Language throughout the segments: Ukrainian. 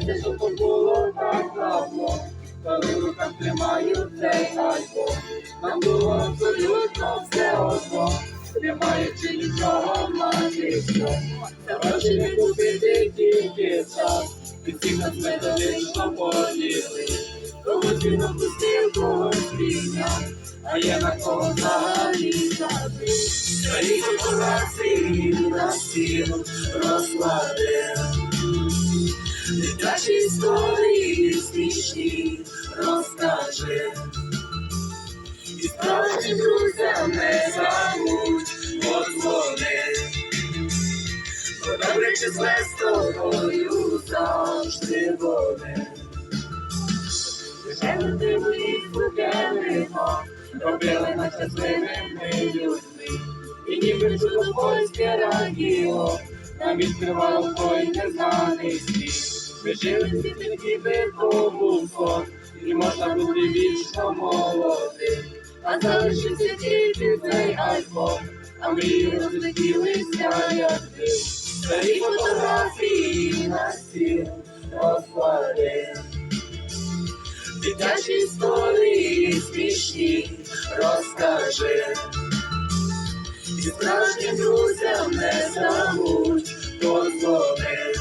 здається, що то було так давно, коли в руках тримаю цей альбом, нам було абсолютно все одно, тримаючи нічого магічно, Та гроші не купити тільки час, і всіх нас методично поділи, Комусь він опустив когось війня, а я на кого взагалі забив. Стоїть у нас і на стіну розклади. Дитячі історії смішні розкаже. І справжнім друзям не забудь подзвони. Бо добре чи з тобою завжди вони. Лише ти влітку келимо, робили нас щасливими людьми. І ніби чудо польське радіо, нам відкривало той незнаний світ. Ми жили всі тільки би сон, і можна бути вічно молодим. А залишився тільки цей альбом, а мрії розлетілися, як дим. Старі фотографії на стіл розклади. Дитячі історії смішні розкажи. І справжнім друзям не забудь подзвони.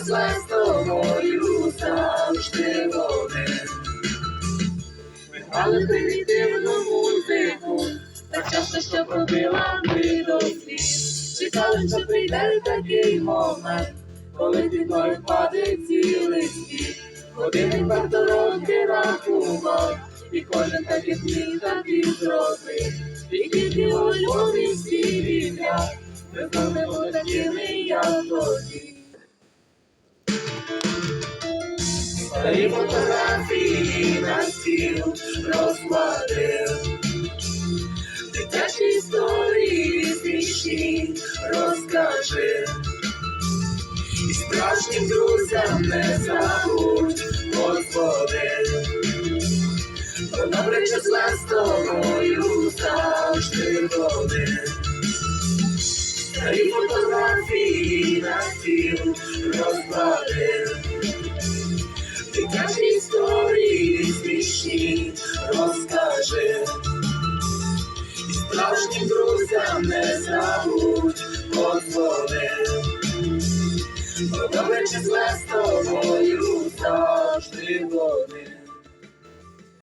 Зле з тобою завжди. Ми грали примітивну музику, так часто, що пробила ми до сліз. Чекали, що прийде такий момент, коли під ноги впаде цілий світ. Години варто роки рахував, і кожен так як так і зробив. І тільки у любі всі війна, ми були такими, як тоді. Старі фотографії на стіл розкладив. Дитячі історії смішні розкажи. І справжнім друзям не забудь. Бо добре чи з тобою завжди вони. Старі фотографії на друзям не забудь подзвони. Бо добре чи з тобою завжди вони.